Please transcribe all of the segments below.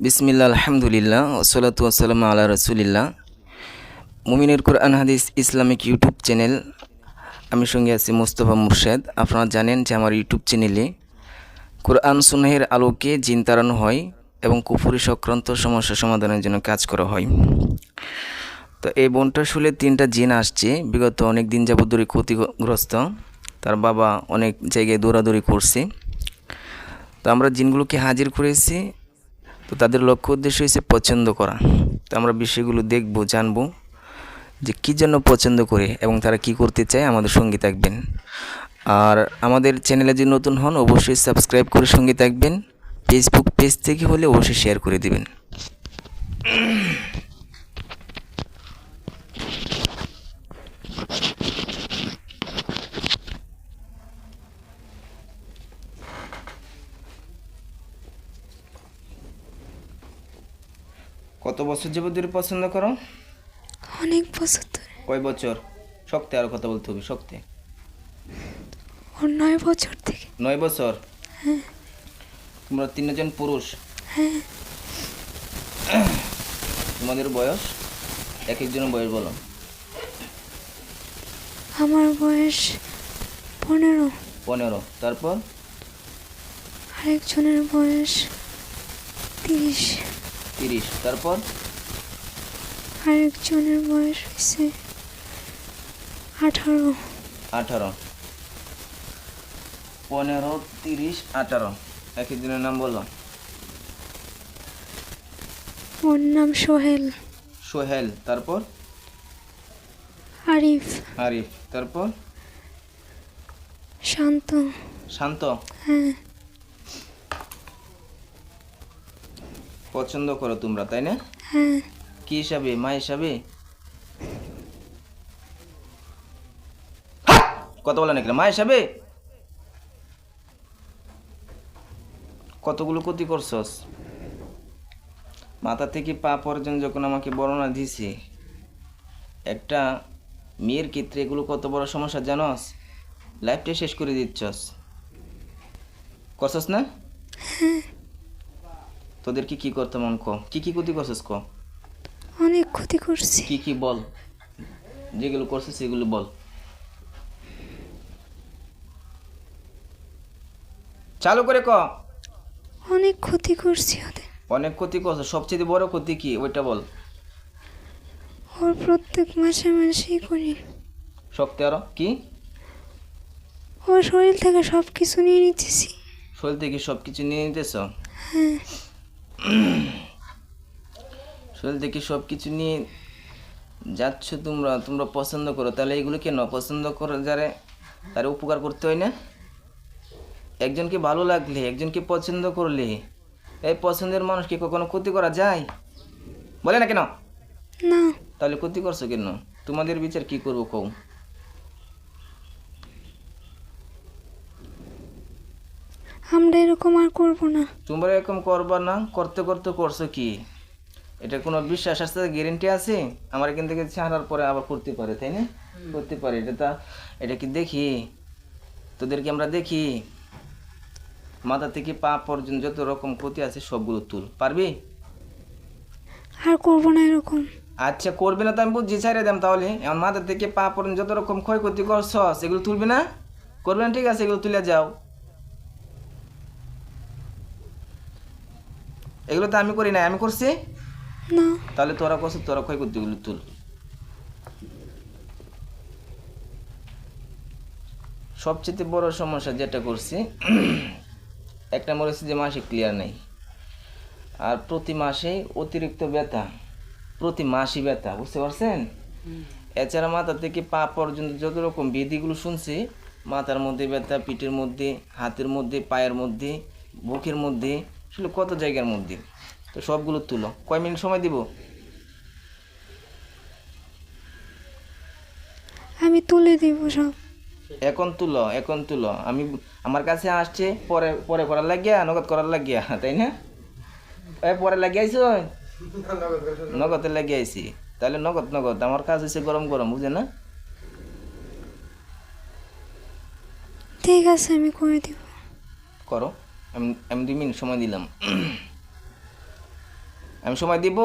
বিসমিল্লা আলহামদুলিল্লাহ, ওসলাতু আসসালাম আল্লাহ রসুলিল্লাহ। মুমিনের কোরআন, হাদিস, ইসলামিক ইউটিউব চ্যানেল, আমি সঙ্গে আছি মোস্তফা মুর্শেদ। আপনারা জানেন যে আমার ইউটিউব চ্যানেলে কোরআন সুনাহের আলোকে জিন তাড়ানো হয় এবং কুফুরি সংক্রান্ত সমস্যা সমাধানের জন্য কাজ করা হয়। তো এই বোনটা শুলে তিনটা জিন আসছে। বিগত অনেক দিন যাবত ধরে ক্ষতিগ্রস্ত। তার বাবা অনেক জায়গায় দৌড়াদৌড়ি করছে। তো আমরা জিনগুলোকে হাজির করেছি। তো তাদের লক্ষ্য উদ্দেশ্য হয়েছে পছন্দ করা। তো আমরা বিষয়গুলো দেখব, জানব যে কী জন্য পছন্দ করে এবং তারা কি করতে চায় আমাদের সঙ্গে থাকবেন। আর আমাদের চ্যানেলে যদি নতুন হন, অবশ্যই সাবস্ক্রাইব করে সঙ্গে থাকবেন। ফেসবুক পেজ থেকে হলে অবশ্যই শেয়ার করে দিবেন। বছর যাবত ধরে পছন্দ করো? অনেক বছর ধরে। কয় বছর? শক্তি আর কথা বলতে হবে শক্তি। ওর নয় বছর থেকে। নয় বছর? হ্যাঁ। তোমরা তিনজন পুরুষ? হ্যাঁ। তোমাদের বয়স? এক একজনের বয়স বলো। আমার বয়স পনেরো। পনেরো। তারপর? আরেকজনের বয়স তিরিশ। তিরিশ তারপর? আরেকজনের বয়স হয়েছে আঠারো। আঠারো। পনেরো তিরিশ আঠারো। এক একজনের নাম বলো। ওর নাম সোহেল। সোহেল তারপর? আরিফ। আরিফ তারপর? শান্ত। শান্ত? হ্যাঁ। পছন্দ করো তোমরা তাই না? হ্যাঁ। কি হিসাবে? মা হিসাবে? কত বলে নাকি মা হিসাবে? কতগুলো ক্ষতি করছস? মাথা থেকে পা পর্যন্ত যখন আমাকে বর্ণনা দিছে একটা মেয়ের ক্ষেত্রে এগুলো কত বড় সমস্যা জানস? লাইফটাই শেষ করে দিচ্ছস। করছস না? তোদেরকে কি করতে মন ক? কি কি ক্ষতি করছস কো? অনেক ক্ষতি করছি। কি কি বল? যেগুলো করছে সেগুলো বল। চালু করে ক। অনেক ক্ষতি করছি ওদের। অনেক ক্ষতি করছে সবচেয়ে বড় ক্ষতি কি? ওইটা বল। ওর প্রত্যেক মাসে মাসেই করি। শক্তি আরও? কি? ওর শরীর থেকে সব কিছু নিয়ে নিতেছি। শরীর থেকে সব কিছু নিয়ে নিতেছ? হ্যাঁ। শরীর থেকে সব কিছু নিয়ে যাচ্ছ তোমরা তোমরা পছন্দ করো। তাহলে এগুলো কেন পছন্দ করো যারে তার উপকার করতে হয় না? একজনকে ভালো লাগলে একজনকে পছন্দ করলে এই পছন্দের মানুষকে কখনো ক্ষতি করা যায়? বলে না কেন? না। তাহলে ক্ষতি করছ কেন? তোমাদের বিচার কি করব কৌ আমরা এরকম আর করব না। তোমরা এরকম করবা না করতে করতে করছ কি? এটা কোনো বিশ্বাস আছে গ্যারেন্টি আছে? আমার এখান থেকে ছাড়ার পরে আবার করতে পারে তাই না? করতে পারে এটা তা এটা কি দেখি? তোদেরকে আমরা দেখি? মাথা থেকে পা পর্যন্ত যত রকম ক্ষতি আছে সবগুলো তুল। পারবি? আর করব না এরকম। আচ্ছা করবে না তো আমি বুঝছি ছাড়িয়ে দাম তাহলে। এখন মাথা থেকে পা পর্যন্ত যত রকম ক্ষয়ক্ষতি করছ সেগুলো তুলবে না? করবে না ঠিক আছে এগুলো তুলে যাও। এগুলো তো আমি করি না আমি করছি? না। তাহলে তোরা করছিস তোরা ক্ষয়ক্ষতিগুলো তুল। সবচেয়ে বড় সমস্যা যেটা করছি একটা মনে হচ্ছে যে মাসে ক্লিয়ার নেই। আর প্রতি মাসে অতিরিক্ত ব্যথা প্রতি মাসই ব্যথা বুঝতে পারছেন? এছাড়া মাথা থেকে পা পর্যন্ত যত রকম বিধিগুলো শুনছি মাথার মধ্যে ব্যথা পিঠের মধ্যে হাতের মধ্যে পায়ের মধ্যে বুকের মধ্যে আসলে কত জায়গার মধ্যে তো সবগুলো তুলো। কয় মিনিট সময় দিব? আমি তুলে দিব সব। এখন তুলো এখন তুলো। আমি আমার কাছে আসছে পরে পরে করার লাগিয়া নগদ করার লাগিয়া তাই না? এ পরে লাগিয়ে আইছো? নগদে লাগিয়ে আইছি। তাহলে নগদ নগদ। আমার কাজ হচ্ছে গরম গরম বুঝে না? ঠিক আছে আমি করে দিব। করো। আমি আমি দুই মিনিট সময় দিলাম। আমি সময় দিব?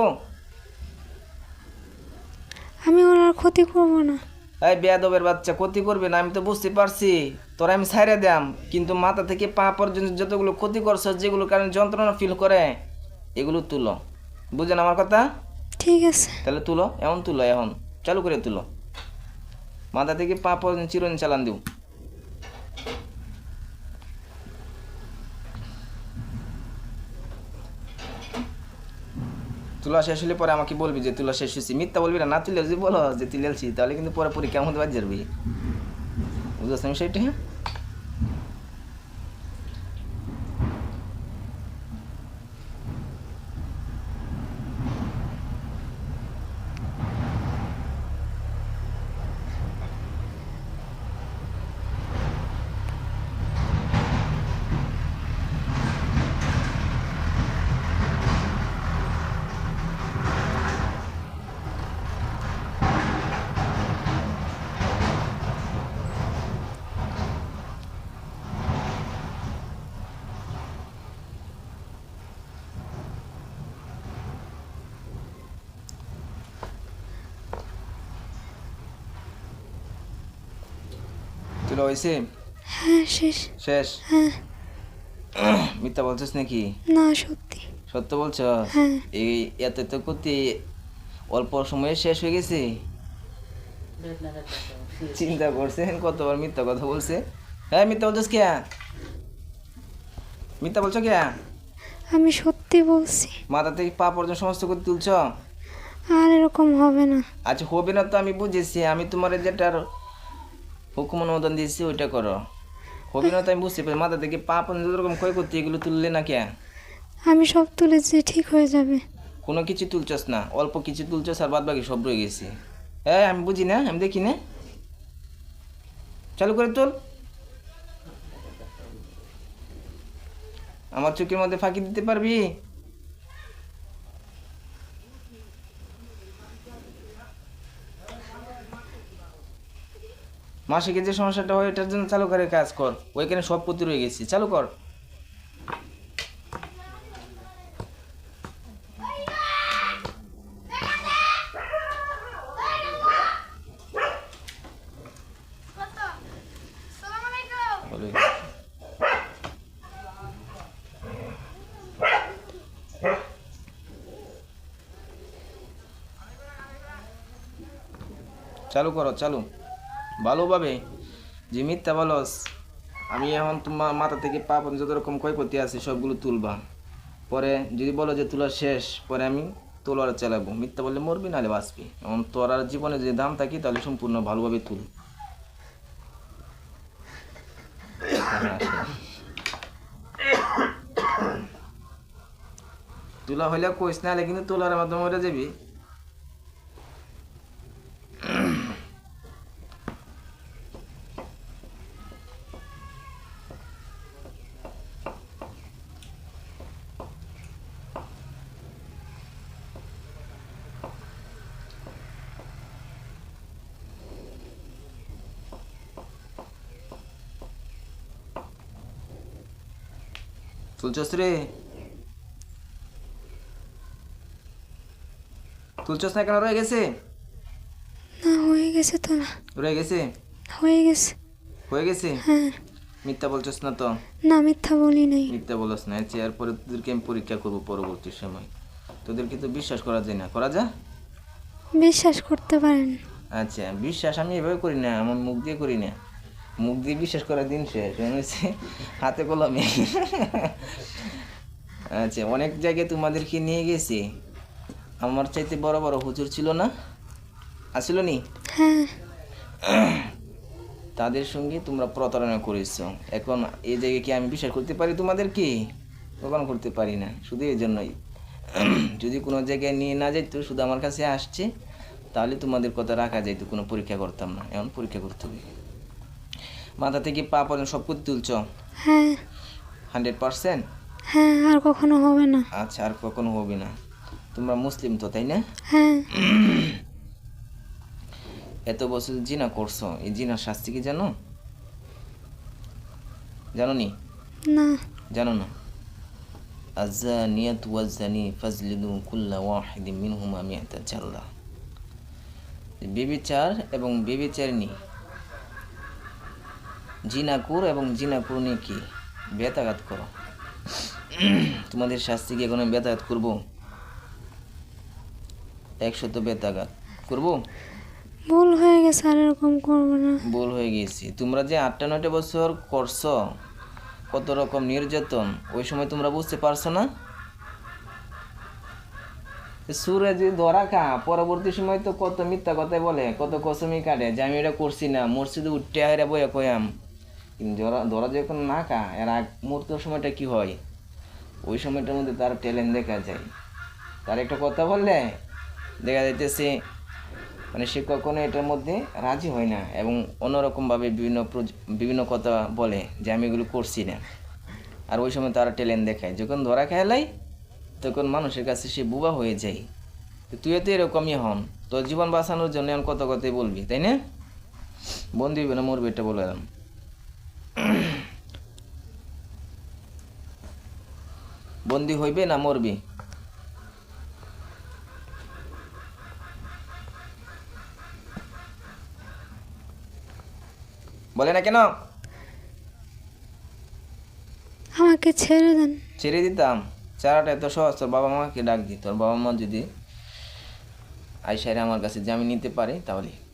আমি ওনার ক্ষতি করব না। এই বেয়াদবের বাচ্চা ক্ষতি করবে না আমি তো বুঝতে পারছি। তোরা আমি ছাইরে দাম কিন্তু মাথা থেকে পা পর্যন্ত যতগুলো ক্ষতি করছ যেগুলো কারণে যন্ত্রণা ফিল করে এগুলো তুলো। বুঝেন আমার কথা? ঠিক আছে। তাহলে তুলো এমন তুলো এখন চালু করে তুলো। মাথা থেকে পা পর্যন্ত চিরদিন চালান দিও। তুলা শেষ হলে পরে আমাকে বলবি যে তুলা শেষ হয়েছি মিথ্যা বলবি না তুলে যদি বলো যে তুলেছি, তাহলে কিন্তু পরে পরীক্ষা কেমন বাদ যাবি। বুঝতে আমি সেইটা হ্যাঁ হয়েছে হ্যাঁ শেষ। শেষ? হ্যাঁ। মিথ্যা বলছিস নাকি? না সত্যি। সত্য বলছ? হ্যাঁ। এই এত তো করতে অল্প সময়ে শেষ হয়ে গেছে। চিন্তা করছেন কতবার মিথ্যা কথা বলছে। হ্যাঁ মিথ্যা বলছিস কে? মিথ্যা বলছো কে? আমি সত্যি বলছি। মাথা থেকে পা পর্যন্ত সমস্ত করে তুলছ? আর এরকম হবে না। আচ্ছা হবে না তো আমি বুঝেছি আমি তোমার যেটার হুকুম অনুমোদন দিয়েছি ওইটা করো। হবে না তো আমি বুঝতে পারি মাথা থেকে পা পর্যন্ত ক্ষয় করতে এগুলো তুললে না কে আমি সব তুলেছি ঠিক হয়ে যাবে। কোনো কিছু তুলছস না অল্প কিছু তুলছস আর বাদ বাকি সব রয়ে গেছে। হ্যাঁ আমি বুঝি না আমি দেখি না। চালু করে তোল। আমার চোখের মধ্যে ফাঁকি দিতে পারবি? মাসিকে যে সমস্যাটা হয়, এটার জন্য চালু করে কাজ কর। ওইখানে সব প্রতি রয়ে গেছি। চালু কর। চালু করো, চালু। ভালোভাবে। যে মিথ্যা বলস, আমি এখন তোমার মাথা থেকে পা পর্যন্ত যত রকম ক্ষয়ক্ষতি আছে, সবগুলো তুলবা। পরে যদি বলো যে তোলা শেষ, পরে আমি তোলার চালাবো। মিথ্যা বললে মরবি, নাহলে বাঁচবি। এখন তোর আর জীবনে যে দাম থাকি, তাহলে সম্পূর্ণ ভালোভাবে তুল। তুলা হইলে কইস, নাহলে কিন্তু তোলার মাধ্যমে যাবি। তুলছস রে তুলছস না কেন রয়ে গেছে না হয়ে গেছে তো না রয়ে গেছে হয়ে গেছে হয়ে গেছে হ্যাঁ মিথ্যা বলছস না তো না মিথ্যা বলি নাই মিথ্যা বলছ না আচ্ছা এরপরে তোদেরকে আমি পরীক্ষা করব পরবর্তী সময় তোদেরকে তো বিশ্বাস করা যায় না করা যা বিশ্বাস করতে পারেন আচ্ছা বিশ্বাস আমি এভাবে করি না আমার মুখ দিয়ে করি না মুখ দিয়ে বিশ্বাস করার দিন শেষ। হচ্ছে হাতে কলমে। আচ্ছা অনেক জায়গায় তোমাদেরকে নিয়ে গেছি। আমার চাইতে বড় বড় হুজুর ছিল না? আসিল নি? হ্যাঁ। তাদের সঙ্গে তোমরা প্রতারণা করেছ। এখন এই জায়গায় কি আমি বিশ্বাস করতে পারি তোমাদের কি? কখনো করতে পারি না শুধু এই জন্যই। যদি কোনো জায়গায় নিয়ে না যাইতো শুধু আমার কাছে আসছে তাহলে তোমাদের কথা রাখা যাইতো কোনো পরীক্ষা করতাম না। এমন পরীক্ষা করতে হবে। মাথা থেকে পা পর্যন্ত সব কিছু তুলছ হ্যাঁ হান্ড্রেড পার্সেন্ট হ্যাঁ আর কখনো হবে না আচ্ছা আর কখনো হবে না তোমরা মুসলিম তো তাই না হ্যাঁ এত বছর জিনা করছো এই জিনার শাস্তি কি জানো জানো নি না জানো না الزانية والزاني فاجلدوا كل واحد منهما مئة جلدة বেবিচার এবং বেবিচারিণী জিনাকুর এবং জিনাকুরনি কি? বেতাঘাত করো। তোমাদের শাস্তি কি এখন আমি বেতাঘাত করব একশত বেতাঘাত করব? ভুল হয়ে গেছে আর এরকম করব না। ভুল হয়ে গেছি। তোমরা যে আটটা নয়টা বছর করছ কত রকম নির্যাতন ওই সময় তোমরা বুঝতে পারছ না? সুরে যে ধরা খা পরবর্তী সময় তো কত মিথ্যা কথাই বলে কত কসমি কাটে যে আমি এটা করছি না মসজিদে উঠতে হাইরা বইয়া কয়াম। কিন্তু ধরা ধরা যখন না খা এর আগ মুহূর্তের সময়টা কি হয়? ওই সময়টার মধ্যে তার ট্যালেন্ট দেখা যায়। তার একটা কথা বললে, দেখা যাইতেছে মানে সে কখনো এটার মধ্যে রাজি হয় না এবং অন্যরকমভাবে বিভিন্ন বিভিন্ন কথা বলে যে আমি এগুলো করছি না। আর ওই সময় তারা ট্যালেন্ট দেখায়। যখন ধরা খেলাই তখন মানুষের কাছে সে বুবা হয়ে যায়। তো তুইও তো এরকমই হন। তোর জীবন বাঁচানোর জন্য এখন কত কথাই বলবি, তাই না? বন্ধু না, মরবে এটা বলে এলাম বন্দি হইবে না মরবি? বলে না কেন? আমাকে ছেড়ে দেন। ছেড়ে দিতাম। চারাটা এত সহজ তোর বাবা মাকে ডাক দি। তোর বাবা মা যদি আইসারে আমার কাছে জামিন নিতে পারে তাহলে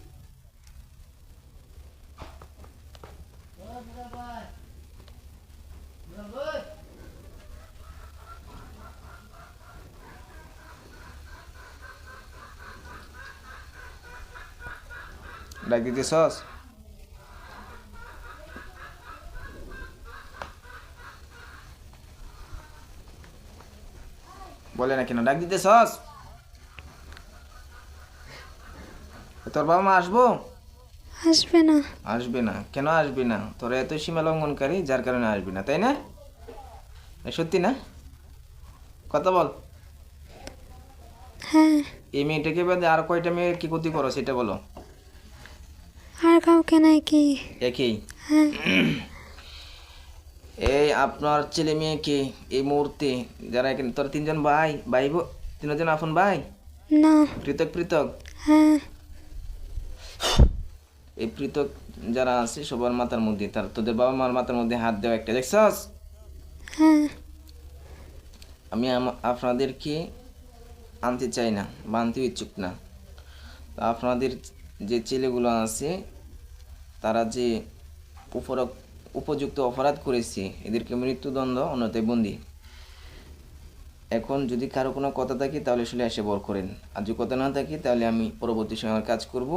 ডাক দিতে সস বলে না কেন ডাক দিতে সস তোর বাবা মা আসব? আসবে না। আসবে না। কেন আসবে না? তোরা এত সীমা লঙ্ঘনকারী যার কারণে আসবে না তাই না? সত্যি না? কথা বল। হ্যাঁ। এই মেয়েটাকে বাদে আর কয়টা মেয়ে কি ক্ষতি করো সেটা বলো। আর কাউকে নাই কি? একই হ্যাঁ। এই আপনার ছেলে মেয়েকে এই মুহূর্তে? যারা এখানে তোর তিনজন ভাই ভাই তিনজন আপন ভাই? না। পৃথক পৃথক? হ্যাঁ। এই পৃথক যারা আছে সবার মাথার মধ্যে তার তোদের বাবা মার মাথার মধ্যে হাত দেওয়া একটা দেখছস? হ্যাঁ। আমি আপনাদেরকে আনতে চাই না বা আনতে ইচ্ছুক না। আপনাদের যে ছেলেগুলো আছে তারা যে উপযুক্ত অপরাধ করেছে, এদেরকে মৃত্যুদণ্ড অন্যতায় বন্দি। এখন যদি কারও কোনো কথা থাকে, তাহলে আসলে এসে বর করেন। আর যদি কথা না থাকে, তাহলে আমি পরবর্তী সময় আমার কাজ করব।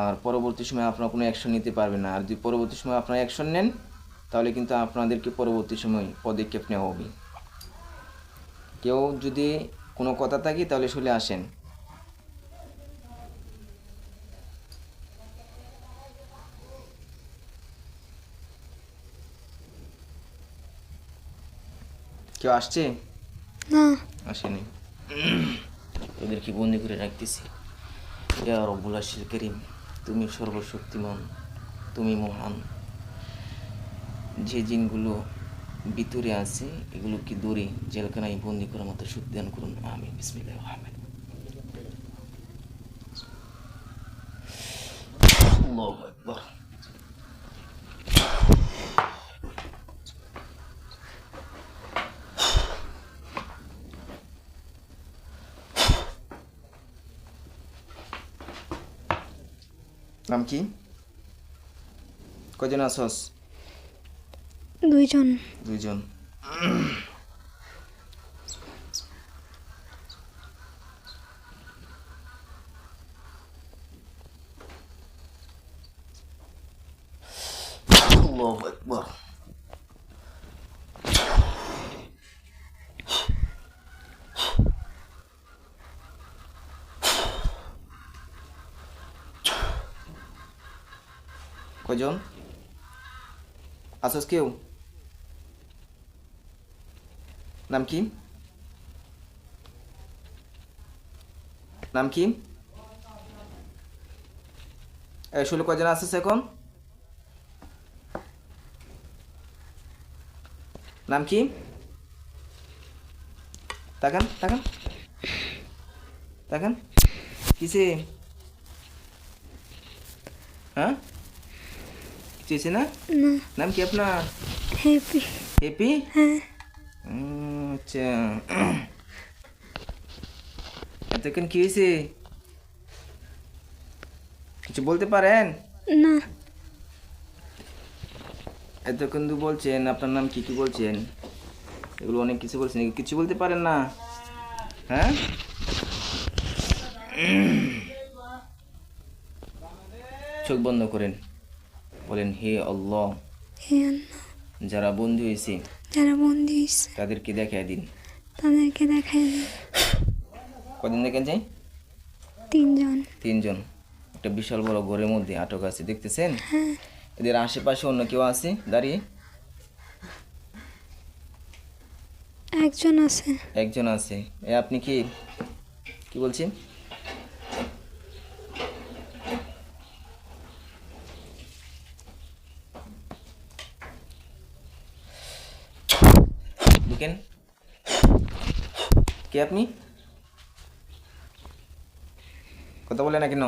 আর পরবর্তী সময় আপনারা কোনো অ্যাকশন নিতে পারবেন না। আর যদি পরবর্তী সময় আপনারা অ্যাকশন নেন, তাহলে কিন্তু আপনাদেরকে পরবর্তী সময় পদক্ষেপ নেওয়া হবে। কেউ যদি কোনো কথা থাকে, তাহলে শুলে আসেন। কেউ আসছে? না। আসেনি। ওদেরকে বন্দি করে রাখতেছি? ইয়া রব্বুল আশির করিম তুমি সর্বশক্তিমান তুমি মহান। যে জিনগুলো ভিতরে আছে এগুলোকে দূরে জেলখানায় বন্দি করার মতো সুখ দান করুন। আমি বিসমিল্লাহ রহমান আল্লাহু আকবার। নাম কি কজন আসস দুইজন। দুইজন আল্লাহু আকবার কজন? আসস কেউ? নাম কি? নাম কি? ষোলো কজন আসিস এখন? নাম কি? তাকান তাকান। তাকান। কিসে? হ্যাঁ? হয়েছে না নাম কি আপনার হ্যাপি হেপি হ্যাঁ আচ্ছা এতক্ষণ কি হয়েছে কিছু বলতে পারেন না এতক্ষণ তো বলছেন আপনার নাম কি কি বলছেন এগুলো অনেক কিছু বলছেন কিছু বলতে পারেন না হ্যাঁ চোখ বন্ধ করেন বলেন হে আল্লাহ হে আল্লাহ যারা বন্ধু হয়েছে যারা বন্দি হয়েছে তাদেরকে দেখাই দিন। তাদেরকে দেখাই দিন। কদিন দেখেন যাই তিনজন। তিনজন। একটা বিশাল বড় ঘরের মধ্যে আটক আছে দেখতেছেন? হ্যাঁ। এদের আশেপাশে অন্য কেউ আছে? দাঁড়িয়ে। একজন আছে। একজন আছে। এ আপনি কি? কি বলছেন? ঢুকেন কে আপনি? কথা বলে না কেন?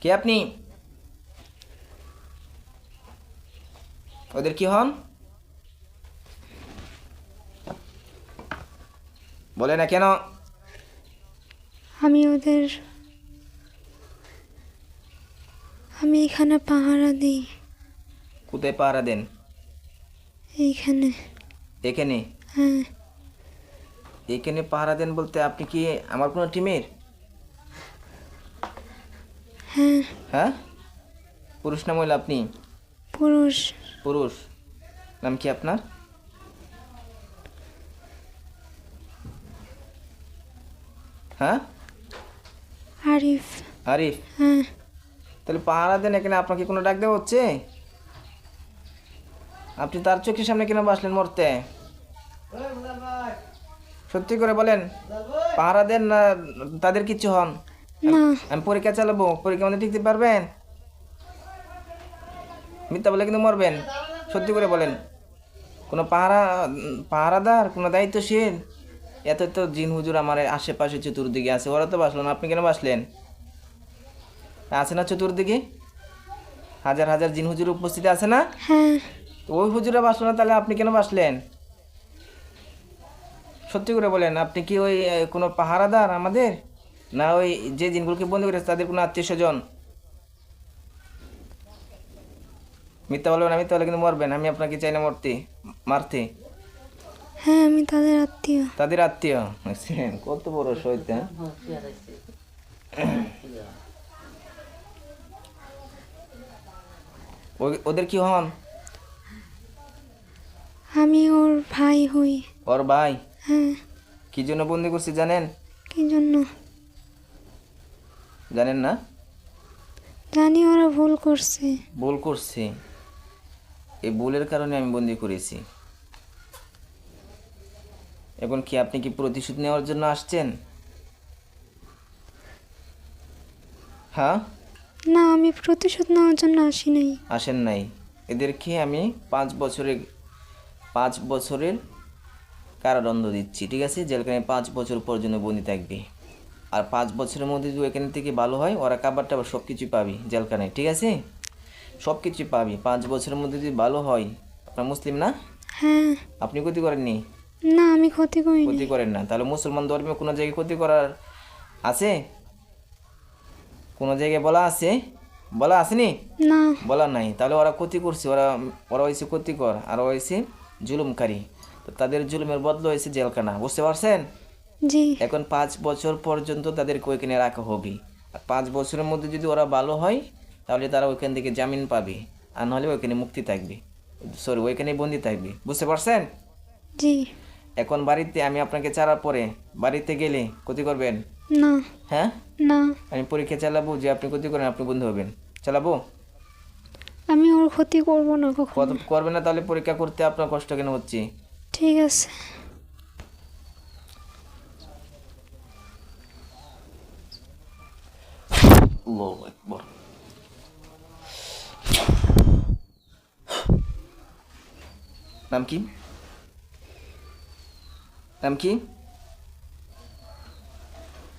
কে আপনি? ওদের কি হন? বলে না কেন? আমি ওদের আমি এখানে পাহারা দিই। কোথায় পাহারা দেন? এইখানে। এখানে? হ্যাঁ। এখানে পাহারা দেন বলতে আপনি কি আমার কোনো টিমের? হ্যাঁ। হ্যাঁ? পুরুষ না মহিলা আপনি? পুরুষ। পুরুষ। নাম কি আপনার? হ্যাঁ? আরিফ। আরিফ। হ্যাঁ। তাহলে পাহারা দেন এখানে আপনাকে কোনো ডাক দেওয়া হচ্ছে? আপনি তার চোখের সামনে কেন বাসলেন মরতে? সত্যি করে বলেন পাহারা দেন না তাদের কিচ্ছু হন। আমি পরীক্ষা চালাবো পরীক্ষা মধ্যে টিকতে পারবেন? মিথ্যা বলে কিন্তু মরবেন। সত্যি করে বলেন কোনো পাহারা পাহারাদার কোনো দায়িত্বশীল? এত তো জিন হুজুর আমার আশেপাশে চতুর্দিকে আছে ওরা তো বাসলো না আপনি কেন বাসলেন? আছে না চতুর্দিকে? হাজার হাজার জিন হুজুর উপস্থিতি আছে না? হ্যাঁ। ওই হুজুরা বাসলো না তাহলে আপনি কেন বাসলেন? সত্যি করে বলেন আপনি কি ওই কোনো পাহারাদার আমাদের? না ওই যে জিনগুলোকে বন্ধু করেছে তাদের কোনো আত্মীয় স্বজন? মিথ্যা বলবেন আমি তাহলে কিন্তু মরবেন আমি আপনাকে চাই না মরতে মারতে। হ্যাঁ আমি তাদের আত্মীয়। তাদের আত্মীয়? কত বড় শৈতান ওদের কি হন? আমি ওর ভাই হই। ওর ভাই? হ্যাঁ। কি জন্য বন্দি করছি জানেন? কি জন্য? জানেন না? জানি ওরা ভুল করছে। ভুল করছে। এই ভুলের কারণে আমি বন্দি করেছি। এখন কি আপনি কি প্রতিশোধ নেওয়ার জন্য আসছেন? হ্যাঁ? না আমি প্রতিশোধ নেওয়ার জন্য আসি নাই। আসেন নাই। এদেরকে আমি পাঁচ বছরের পাঁচ বছরের কারাদণ্ড দিচ্ছি ঠিক আছে? জেলখানায় পাঁচ বছর পর্যন্ত বন্দি থাকবে। আর পাঁচ বছরের মধ্যে যদি এখান থেকে ভালো হয় ওরা কাবার টাবার সব কিছুই পাবি জেলখানায় ঠিক আছে? সব কিছুই পাবি। পাঁচ বছরের মধ্যে যদি ভালো হয় আপনার মুসলিম না? হ্যাঁ। আপনি ক্ষতি করেননি? না আমি ক্ষতি করিনি। ক্ষতি করেন না। তাহলে মুসলমান ধর্মে কোনো জায়গায় ক্ষতি করার আছে? কোনো জায়গায় বলা আছে? বলা আসেনি? না। বলা নাই। তাহলে ওরা ক্ষতি করছে। ওরা ওরা হয়েছে ক্ষতিকর। আর হয়েছে জুলুমকারী। তো তাদের জুলুমের বদল হয়েছে জেলখানা বুঝতে পারছেন? জি। এখন পাঁচ বছর পর্যন্ত তাদেরকে ওইখানে রাখা হবে। আর পাঁচ বছরের মধ্যে যদি ওরা ভালো হয় তাহলে তারা ওইখান থেকে জামিন পাবে। আর নাহলে ওইখানে মুক্তি থাকবে। সরি ওইখানে বন্দি থাকবে। বুঝতে পারছেন? জি। এখন বাড়িতে আমি আপনাকে ছাড়ার পরে বাড়িতে গেলে ক্ষতি করবেন? না। হ্যাঁ? না। আমি পরীক্ষা চালাবো যে আপনি ক্ষতি করেন আপনি বন্ধু হবেন। চালাবো? আমি ওর ক্ষতি করব না কখনো। করবে না তাহলে পরীক্ষা করতে আপনার কষ্ট কেন হচ্ছে? ঠিক আছে। আল্লাহু আকবার। নাম কি? নাম কি?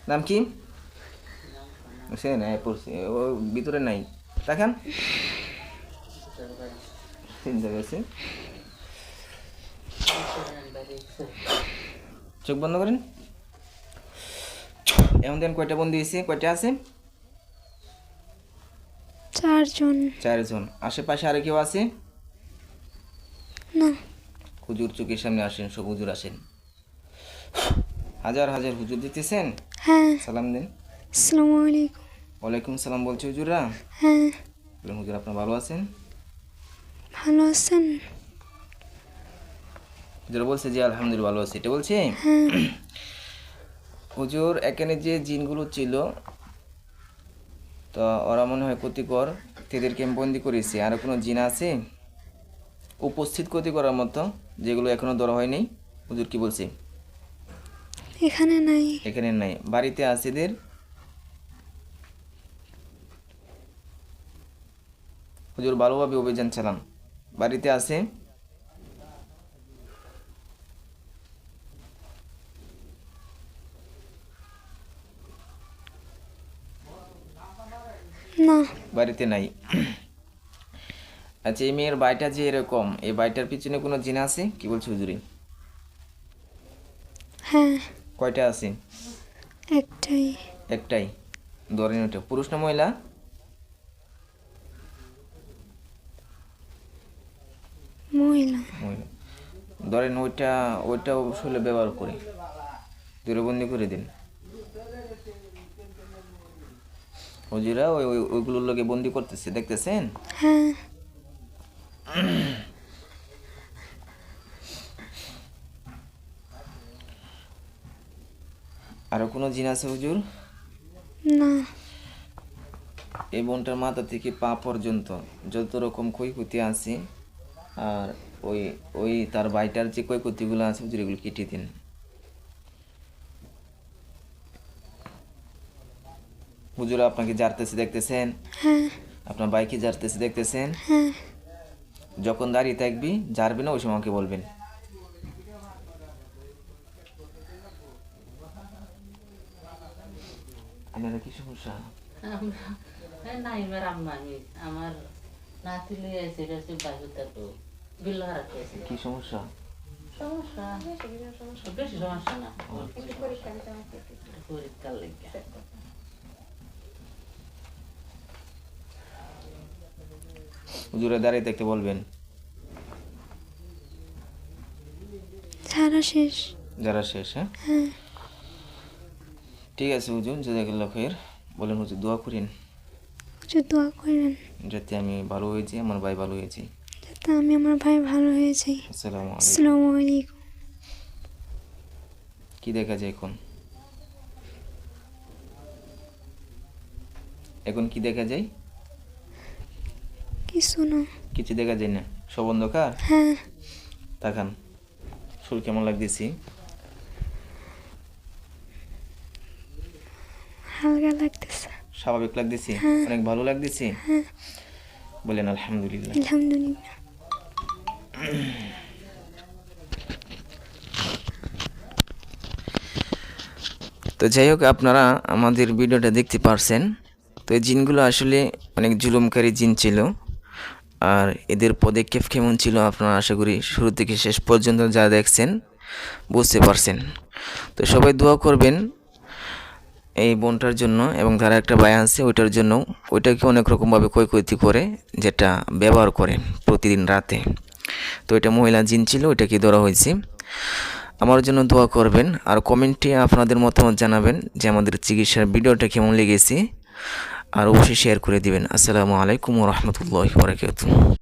নাম কি? সে নাই পড়ছে ও ভিতরে নাই। দেখান। চোখ বন্ধ করেন। এমন দেন কয়টা বন্ধু হয়েছে কয়টা আছে? চারজন। চারজন। আশেপাশে আর কেউ আছে? না। হুজুর চোখের সামনে আসেন সব হুজুর আসেন। হাজার হাজার হুজুর দিতেছেন? হ্যাঁ। সালাম দেন। আসসালামু আলাইকুম। ওয়ালাইকুম সালাম বলছি হুজুরা হ্যাঁ। হুজুর আপনার ভালো আছেন? ভালো আছেন? হুজুর বলছে যে আলহামদুলিল্লাহ ভালো আছে। এটা বলছে? হ্যাঁ। হুজুর এখানে যে জিনগুলো ছিল তো ওরা মনে হয় ক্ষতিকর। তাদেরকে আমি বন্দি করেছি। আর কোনো জিন আছে? উপস্থিত ক্ষতি করার মতো যেগুলো এখনও ধরা হয়নি। হুজুর কি বলছে? এখানে নাই। এখানে নাই। বাড়িতে আছে এদের? হুজুর ভালোভাবে অভিযান চালান। বাড়িতে আছে? না। বাড়িতে নাই। আচ্ছা এই মেয়ের বাড়িটা যে এরকম এই বাড়িটার পিছনে কোনো জিন আছে? কি বলছো হুজুরি? হ্যাঁ। কয়টা আছে? একটাই। একটাই। ধরেন ওটা। পুরুষ না মহিলা? মহিলা। মহিলা। ধরেন ওইটা ওইটা শৈলে ব্যবহার করে। দূরবন্দি করে দিন। হুজুরা ওই ওই- ওইগুলোর লোকে বন্দি করতেছে দেখতেছেন? হ্যাঁ। আরও কোনো জিন আছে হুজুর? না। এই বোনটার মাথা থেকে পা পর্যন্ত যত রকম ক্ষয়ক্ষতি আছে আর ওই ওই তার বাইটার যে ক্ষয়ক্ষতিগুলো আছে এগুলো কেটে দিন। হুজুর আপনাকে জারতেছে দেখতেছেন? হ্যাঁ। আপনার বাইকে জারতেছে দেখতেছেন? হ্যাঁ। যখন দাঁড়িয়ে থাকবি জারবি না ওই সময় আমাকে বলবেন। আপনারা কি সমস্যা? আমরা নাতি লই তো বিল্লা কি সমস্যা? সমস্যা? বেশি সমস্যা না। পরীক্ষার লেগে। হুজুরে দাঁড়িয়ে থাকতে বলবেন। সারা শেষ। যারা শেষ হ্যাঁ? হ্যাঁ। ঠিক আছে হুজুর জাজাকাল্লাহ খের বলেন হুজুর দোয়া করেন। কিছু দোয়া করেন। যাতে আমি ভালো হয়েছি আমার ভাই ভালো হয়েছি। যাতে আমি আমার ভাই ভালো হয়েছি। আসসালামু আলাইকুম। আসসালামু আলাইকুম। কি দেখা যায় এখন? এখন কি দেখা যায়? কিছু না। কিছু দেখা যায় না? সব অন্ধকার? হ্যাঁ। তাকান। শুল কেমন লাগতেছি? হালকা লাগতেছে। স্বাভাবিক লাগতেছি? অনেক ভালো লাগতেছি? বলেন আলহামদুলিল্লাহ। আলহামদুলিল্লাহ। তো যাই হোক আপনারা আমাদের ভিডিওটা দেখতে পারছেন। তো এই জিনগুলো আসলে অনেক জুলুমকারী জিন ছিল। আর এদের পদক্ষেপ কেমন ছিল আপনারা আশা করি শুরু থেকে শেষ পর্যন্ত যা দেখছেন বুঝতে পারছেন। তো সবাই দোয়া করবেন এই বোনটার জন্য এবং তারা একটা বায়া আছে, ওইটার জন্য ওইটাকে অনেক রকমভাবে ক্ষয়ক্ষতি করে যেটা ব্যবহার করে প্রতিদিন রাতে। তো এটা মহিলা জিন ছিল, ওইটাকে ধরা হয়েছে। আমার জন্য দোয়া করবেন আর কমেন্টে আপনাদের মতামত জানাবেন যে আমাদের চিকিৎসার ভিডিওটা কেমন লেগেছে। আর অবশ্যই শেয়ার করে দিবেন। আসসালামু আলাইকুম রহমতুল্লাহ বরাকাতুহ।